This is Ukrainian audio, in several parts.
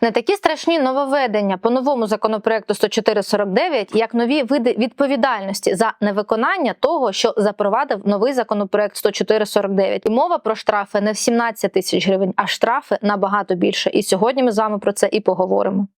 Не такі страшні нововведення по новому законопроекту 10449, як нові види відповідальності за невиконання того, що запровадив новий законопроект 10449. І мова про штрафи не в 17 тисяч гривень, а штрафи набагато більше. І сьогодні ми з вами про це і поговоримо.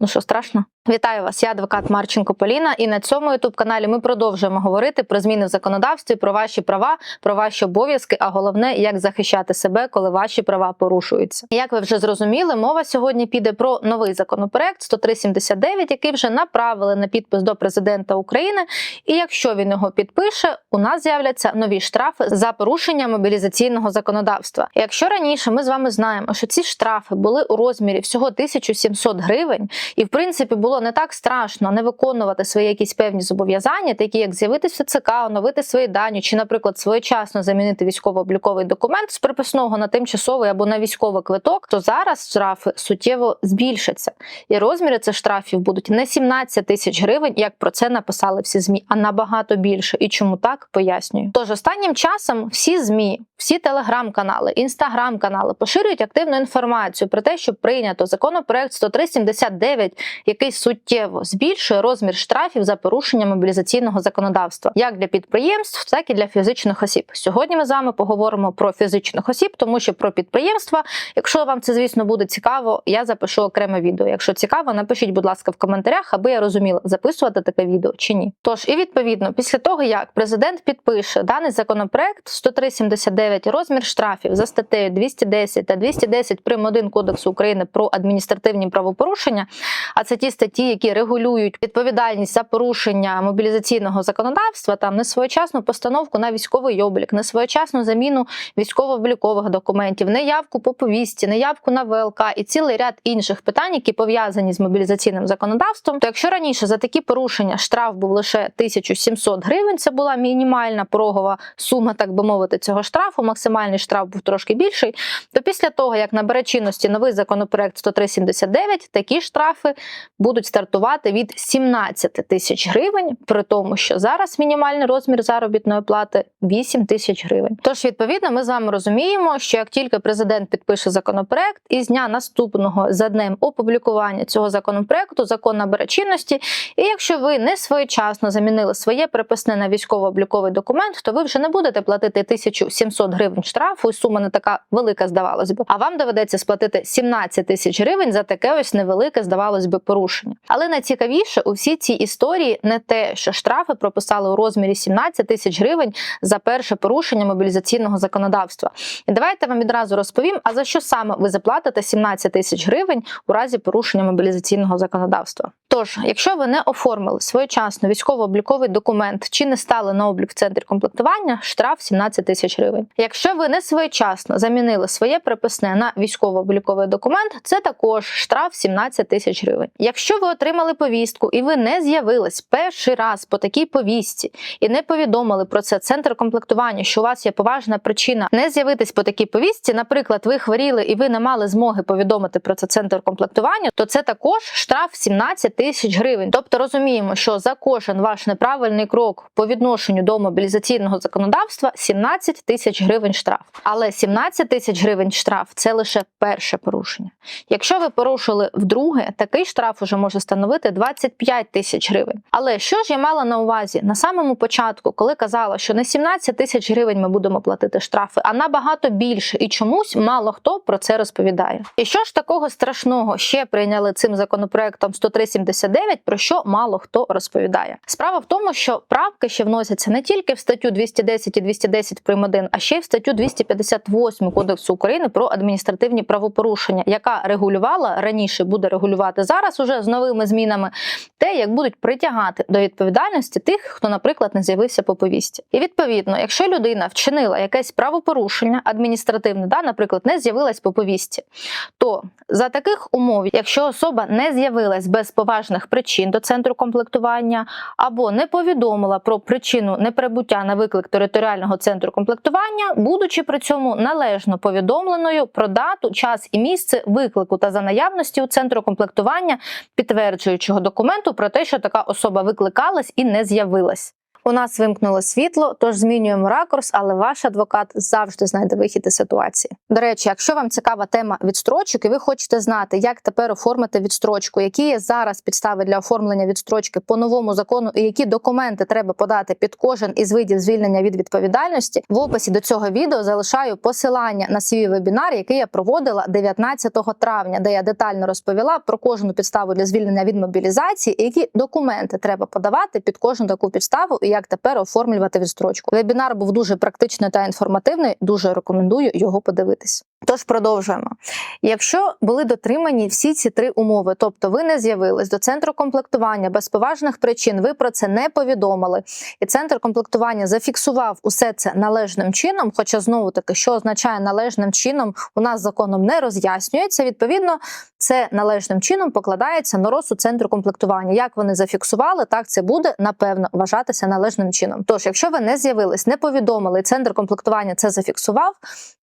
Ну що, страшно? Вітаю вас, я адвокат Марченко Поліна. І на цьому youtube каналі ми продовжуємо говорити про зміни в законодавстві, про ваші права, про ваші обов'язки, а головне, як захищати себе, коли ваші права порушуються. Як ви вже зрозуміли, мова сьогодні піде про новий законопроект 10379, який вже направили на підпис до президента України. І якщо він його підпише, у нас з'являться нові штрафи за порушення мобілізаційного законодавства. Якщо раніше ми з вами знаємо, що ці штрафи були у розмірі всього 1700 гривень, і в принципі було не так страшно не виконувати свої якісь певні зобов'язання, такі як з'явитися ЦК, оновити свої дані, чи, наприклад, своєчасно замінити військово-обліковий документ з приписного на тимчасовий або на військовий квиток, то зараз штрафи суттєво збільшаться. І розміри цих штрафів будуть не 17 тисяч гривень, як про це написали всі змі, а набагато більше. І чому так пояснюю. Тож останнім часом всі змі, всі телеграм-канали, інстаграм-канали поширюють активну інформацію про те, що прийнято законопроект 10379, який суттєво збільшує розмір штрафів за порушення мобілізаційного законодавства, як для підприємств, так і для фізичних осіб. Сьогодні ми з вами поговоримо про фізичних осіб, тому що про підприємства, якщо вам це звісно буде цікаво, я запишу окреме відео. Якщо цікаво, напишіть, будь ласка, в коментарях, аби я розуміла, записувати таке відео чи ні. Тож і відповідно, після того як президент підпише даний законопроект 10379 розмір штрафів за статтею 210 та 210 прим. 1 Кодексу України про адміністративні правопорушення, а це ті статті, які регулюють відповідальність за порушення мобілізаційного законодавства, там несвоєчасну постановку на військовий облік, несвоєчасну заміну військово-облікових документів, неявку по повісті, неявку на ВЛК і цілий ряд інших питань, які пов'язані з мобілізаційним законодавством. То якщо раніше за такі порушення штраф був лише 1700 гривень, це була мінімальна порогова сума, так би мовити, цього штрафу. Максимальний штраф був трошки більший. То після того, як набере чинності новий законопроект 10379, такі штрафи будуть стартувати від 17 тисяч гривень, при тому, що зараз мінімальний розмір заробітної плати 8 тисяч гривень. Тож, відповідно, ми з вами розуміємо, що як тільки президент підпише законопроект, і з дня наступного за днем опублікування цього законопроекту закон набере чинності. І якщо ви не своєчасно замінили своє приписне на військово-обліковий документ, то ви вже не будете платити 1700 гривень штрафу, і сума не така велика, здавалось би. А вам доведеться сплатити 17 тисяч гривень за таке ось невелике, здавалось би, порушення. Але найцікавіше у всій цій історії не те, що штрафи прописали у розмірі 17 тисяч гривень за перше порушення мобілізаційного законодавства. І давайте вам відразу розповім, а за що саме ви заплатите 17 тисяч гривень у разі порушення мобілізаційного законодавства. Тож, якщо ви не оформили своєчасно військово-обліковий документ чи не стали на облік в центрі комплектування, штраф 17 тисяч гривень. Якщо ви не своєчасно замінили своє приписне на військово-обліковий документ, це також штраф 17 тисяч гривень. Якщо ви отримали повістку і ви не з'явились перший раз по такій повістці і не повідомили про це центр комплектування, що у вас є поважна причина не з'явитись по такій повістці, наприклад, ви хворіли і ви не мали змоги повідомити про це центр комплектування, то це також штраф 17 тисяч гривень. Тобто розуміємо, що за кожен ваш неправильний крок по відношенню до мобілізаційного законодавства 17 тисяч гривень штраф. Але 17 тисяч гривень штраф це лише перше порушення. Якщо ви порушили вдруге, такий штраф уже може становити 25 тисяч гривень. Але що ж я мала на увазі на самому початку, коли казала, що не 17 тисяч гривень ми будемо платити штрафи, а набагато більше, і чомусь мало хто про це розповідає. І що ж такого страшного ще прийняли цим законопроектом 10379, про що мало хто розповідає? Справа в тому, що правки ще вносяться не тільки в статтю 210 і 210 прим. 1, а ще й в статтю 258 Кодексу України про адміністративні правопорушення, яка регулювала раніше буде регулювати зараз уже з новими змінами те, як будуть притягати до відповідальності тих, хто, наприклад, не з'явився по повісті. І відповідно, якщо людина вчинила якесь правопорушення адміністративне, да, наприклад, не з'явилась по повісті, то за таких умов, якщо особа не з'явилась без поважних причин до центру комплектування або не повідомила про причину неприбуття на виклик територіального центру комплектування, будучи при цьому належно повідомленою про дату, час і місце виклику та за наявності у центру комплектування підтверджуючого документу про те, що така особа викликалась і не з'явилась. У нас вимкнуло світло, тож змінюємо ракурс, але ваш адвокат завжди знайде вихід із ситуації. До речі, якщо вам цікава тема відстрочок, і ви хочете знати, як тепер оформити відстрочку, які є зараз підстави для оформлення відстрочки по новому закону, і які документи треба подати під кожен із видів звільнення від відповідальності, в описі до цього відео залишаю посилання на свій вебінар, який я проводила 19 травня, де я детально розповіла про кожну підставу для звільнення від мобілізації, і які документи треба подавати під кожну таку підставу, і як тепер оформлювати відстрочку. Вебінар був дуже практичний та інформативний. Дуже рекомендую його подивитись. Тож продовжуємо. Якщо були дотримані всі ці три умови, тобто ви не з'явились до центру комплектування без поважних причин, ви про це не повідомили, і центр комплектування зафіксував усе це належним чином. Хоча знову таки, що означає належним чином, у нас законом не роз'яснюється. Відповідно, це належним чином покладається на розсуд центру комплектування. Як вони зафіксували, так це буде напевно вважатися належним чином. Тож, якщо ви не з'явились, не повідомили, центр комплектування це зафіксував.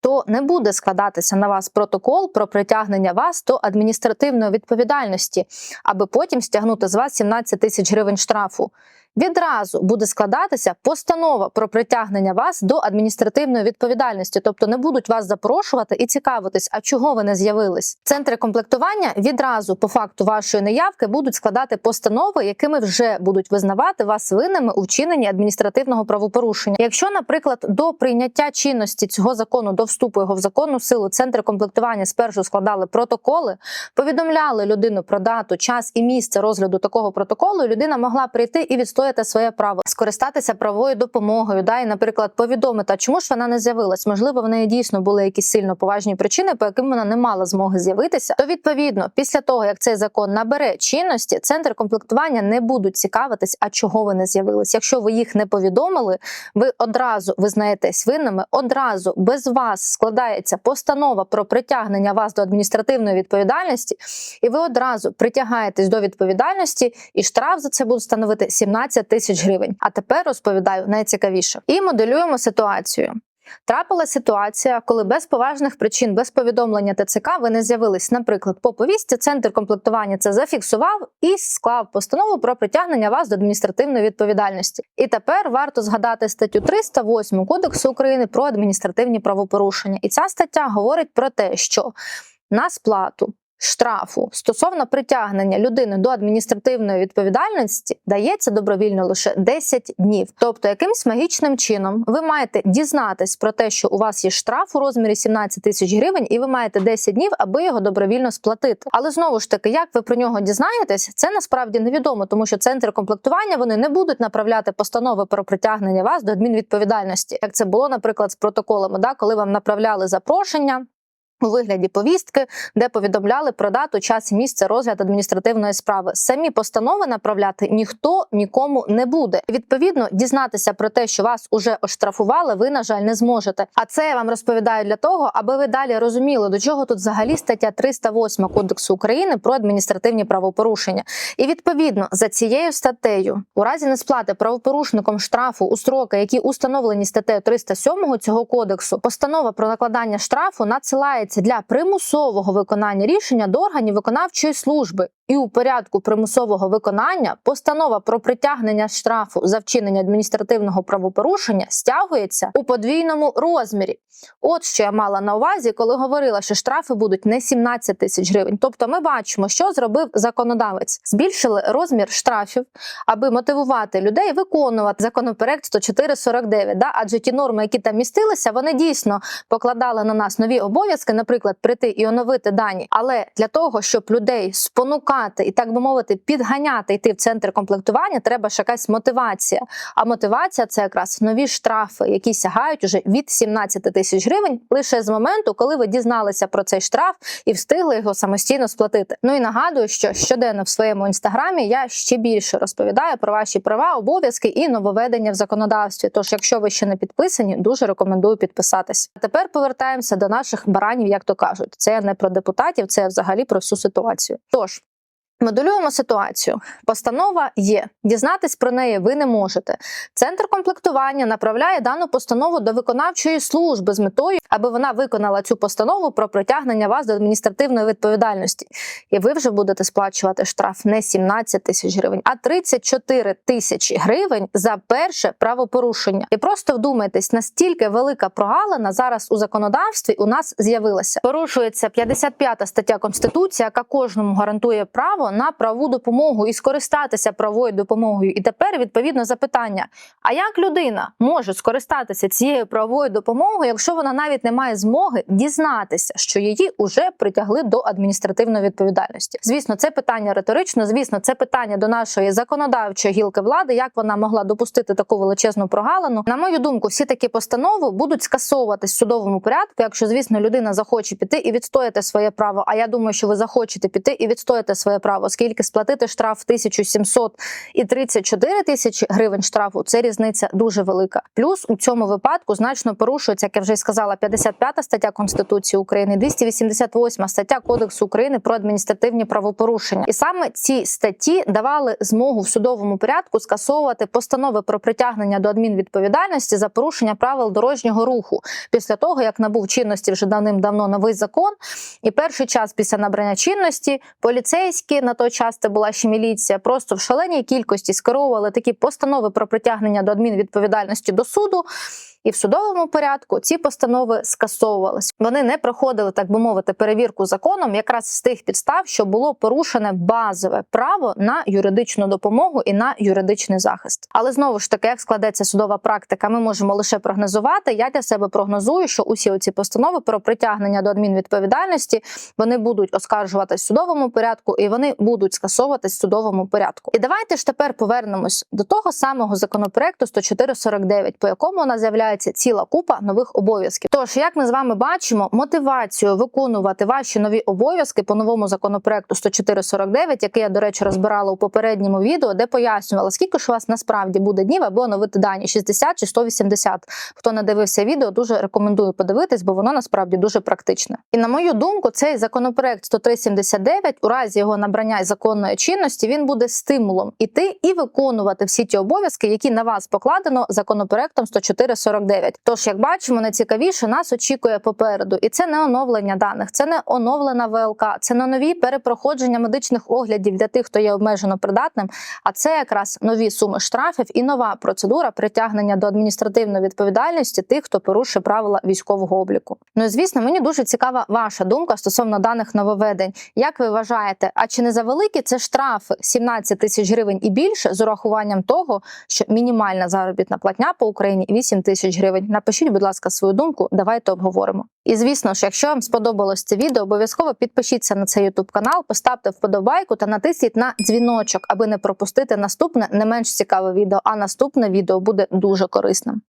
То не буде складатися на вас протокол про притягнення вас до адміністративної відповідальності, аби потім стягнути з вас 17 тисяч гривень штрафу. Відразу буде складатися постанова про притягнення вас до адміністративної відповідальності, тобто не будуть вас запрошувати і цікавитись, а чого ви не з'явились. Центри комплектування відразу по факту вашої неявки будуть складати постанови, якими вже будуть визнавати вас винними у вчиненні адміністративного правопорушення. Якщо, наприклад, до прийняття чинності цього закону, до вступу його в законну силу, центри комплектування спершу складали протоколи, повідомляли людину про дату, час і місце розгляду такого протоколу, і людина могла прийти і відстояти своє право, скористатися правовою допомогою, да, і, наприклад, повідомити, а чому ж вона не з'явилась? Можливо, в неї дійсно були якісь сильно поважні причини, по яким вона не мала змоги з'явитися. То відповідно, після того як цей закон набере чинності, центр комплектування не будуть цікавитись, а чого ви не з'явились. Якщо ви їх не повідомили, ви одразу визнаєтесь винними, одразу без вас складається постанова про притягнення вас до адміністративної відповідальності, і ви одразу притягаєтесь до відповідальності, і штраф за це буде становити 17 тисяч гривень. А тепер розповідаю найцікавіше і моделюємо ситуацію. Трапила ситуація, коли без поважних причин, без повідомлення ТЦК ви не з'явились, наприклад, по повісті, центр комплектування це зафіксував і склав постанову про притягнення вас до адміністративної відповідальності. І тепер варто згадати статтю 308 Кодексу України про адміністративні правопорушення. І ця стаття говорить про те, що на сплату штрафу стосовно притягнення людини до адміністративної відповідальності дається добровільно лише 10 днів. Тобто, якимсь магічним чином ви маєте дізнатись про те, що у вас є штраф у розмірі 17 тисяч гривень, і ви маєте 10 днів, аби його добровільно сплатити. Але знову ж таки, як ви про нього дізнаєтесь, це насправді невідомо, тому що центри комплектування вони не будуть направляти постанови про притягнення вас до адмінвідповідальності, як це було, наприклад, з протоколами, да, коли вам направляли запрошення. У вигляді повістки, де повідомляли про дату, час і місце розгляд адміністративної справи. Самі постанови направляти ніхто нікому не буде. Відповідно, дізнатися про те, що вас уже оштрафували, ви на жаль не зможете. А це я вам розповідаю для того, аби ви далі розуміли, до чого тут взагалі стаття 308 Кодексу України про адміністративні правопорушення. І відповідно за цією статтею, у разі несплати правопорушником штрафу у строки, які установлені статтею 307 цього кодексу, постанова про накладання штрафу надсилається для примусового виконання рішення до органів виконавчої служби. І у порядку примусового виконання постанова про притягнення штрафу за вчинення адміністративного правопорушення стягується у подвійному розмірі. От що я мала на увазі, коли говорила, що штрафи будуть не 17 тисяч гривень. Тобто, ми бачимо, що зробив законодавець. Збільшили розмір штрафів, аби мотивувати людей виконувати законопроект 10449, Да? Адже ті норми, які там містилися, вони дійсно покладали на нас нові обов'язки, наприклад, прийти і оновити дані. Але для того, щоб людей спонукати і так би мовити, підганяти йти в центр комплектування, треба ж якась мотивація. А мотивація це якраз нові штрафи, які сягають уже від 17 тисяч гривень лише з моменту, коли ви дізналися про цей штраф і встигли його самостійно сплатити. Ну і нагадую, що щоденно в своєму інстаграмі я ще більше розповідаю про ваші права, обов'язки і нововведення в законодавстві. Тож, якщо ви ще не підписані, дуже рекомендую підписатись. А тепер повертаємося до наших баранів, як то кажуть. Це не про депутатів, це взагалі про всю ситуацію. Тож. Моделюємо ситуацію. Постанова є. Дізнатись про неї ви не можете. Центр комплектування направляє дану постанову до виконавчої служби з метою, аби вона виконала цю постанову про притягнення вас до адміністративної відповідальності. І ви вже будете сплачувати штраф не 17 тисяч гривень, а 34 тисячі гривень за перше правопорушення. І просто вдумайтесь, настільки велика прогалина зараз у законодавстві у нас з'явилася. Порушується 55 стаття Конституції, яка кожному гарантує право на праву допомогу і скористатися правою допомогою. І тепер відповідно запитання: а як людина може скористатися цією правовою допомогою, якщо вона навіть не має змоги дізнатися, що її уже притягли до адміністративної відповідальності? Звісно, це питання риторично. Звісно, це питання до нашої законодавчої гілки влади, як вона могла допустити таку величезну прогалину. На мою думку, всі такі постанови будуть скасовуватись в судовому порядку, якщо звісно людина захоче піти і відстояти своє право. А я думаю, що ви захочете піти і відстояти своє право, оскільки сплатити штраф 1700 і 34 тисячі гривень штрафу це різниця дуже велика. Плюс у цьому випадку значно порушується, як я вже сказала, 55 стаття Конституції України, 288 стаття Кодексу України про адміністративні правопорушення. І саме ці статті давали змогу в судовому порядку скасовувати постанови про притягнення до адмінвідповідальності за порушення правил дорожнього руху після того, як набув чинності вже давним-давно новий закон. І перший час після набрання чинності поліцейські на той час це була ще міліція, просто в шаленій кількості скеровували такі постанови про притягнення до адмінвідповідальності до суду. І в судовому порядку ці постанови скасовувалися. Вони не проходили, так би мовити, перевірку законом, якраз з тих підстав, що було порушене базове право на юридичну допомогу і на юридичний захист. Але знову ж таки, як складеться судова практика, ми можемо лише прогнозувати. Я для себе прогнозую, що усі оці постанови про притягнення до адмінвідповідальності вони будуть оскаржуватись в судовому порядку і вони будуть скасовуватись в судовому порядку. І давайте ж тепер повернемось до того самого законопроекту 104.49, по якому у нас з'являється ціла купа нових обов'язків. Тож, як ми з вами бачимо, мотивацію виконувати ваші нові обов'язки по новому законопроекту 104.49, який я, до речі, розбирала у попередньому відео, де пояснювала, скільки ж у вас насправді буде днів, аби оновити дані 60 чи 180. Хто не дивився відео, дуже рекомендую подивитись, бо воно насправді дуже практичне. І на мою думку, цей законопроект 103.79, у разі його набрання законної чинності, він буде стимулом іти і виконувати всі ті обов'язки, які на вас покладено законопроектом 104.49. Тож, як бачимо, найцікавіше нас очікує попереду, і це не оновлення даних, це не оновлена ВЛК, це не нові перепроходження медичних оглядів для тих, хто є обмежено придатним. А це якраз нові суми штрафів і нова процедура притягнення до адміністративної відповідальності тих, хто порушує правила військового обліку. Ну і звісно, мені дуже цікава ваша думка стосовно даних нововведень. Як ви вважаєте, а чи не завеликі це штрафи 17 тисяч гривень і більше з урахуванням того, що мінімальна заробітна платня по Україні 8 тисяч гривень? Напишіть, будь ласка, свою думку. Давайте обговоримо. І звісно ж, якщо вам сподобалось це відео, обов'язково підпишіться на цей YouTube канал, поставте вподобайку та натисніть на дзвіночок, аби не пропустити наступне не менш цікаве відео. А наступне відео буде дуже корисним.